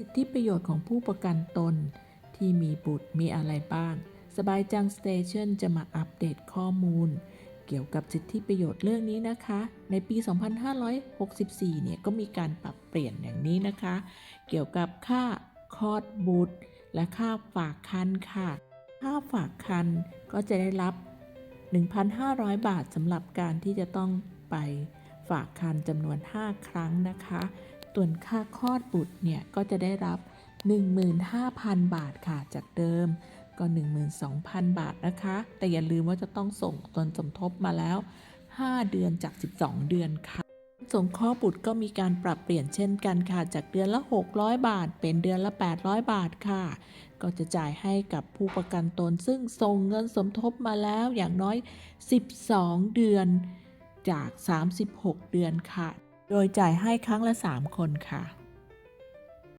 สิทธิประโยชน์ของผู้ประกันตน ที่มีบุตรมีอะไรบ้าง สบายจังสเตชันจะมาอัปเดตข้อมูล เกี่ยวกับสิทธิประโยชน์เรื่องนี้นะคะ ในปี 2564 เนี่ยก็มีการปรับเปลี่ยนอย่างนี้นะคะ เกี่ยวกับค่าคลอดบุตร และค่าฝากคันค่ะ ค่าฝากคันก็จะได้รับ 1,500 บาทสำหรับการที่จะต้องไปฝากคันจำนวน 5 ครั้งนะคะ ส่วนค่าคลอดบุตรเนี่ยก็จะได้รับ 15,000 บาทค่ะจากเดิม ก็ 12,000 บาทนะคะ แต่อย่าลืมว่าจะต้องส่งตนสมทบมาแล้ว 5 เดือนจาก 12 เดือนค่ะส่งข้อบุตรก็มีการปรับเปลี่ยนเช่นกันค่ะ จากเดือนละ 600 บาท เป็นเดือนละ 800 บาทค่ะ ก็จะจ่ายให้กับผู้ประกันตน ซึ่งส่งเงินสมทบมาแล้วอย่างน้อย 12 เดือนจาก 36 เดือนค่ะ โดยจ่ายให้ครั้งละ 3 คนค่ะ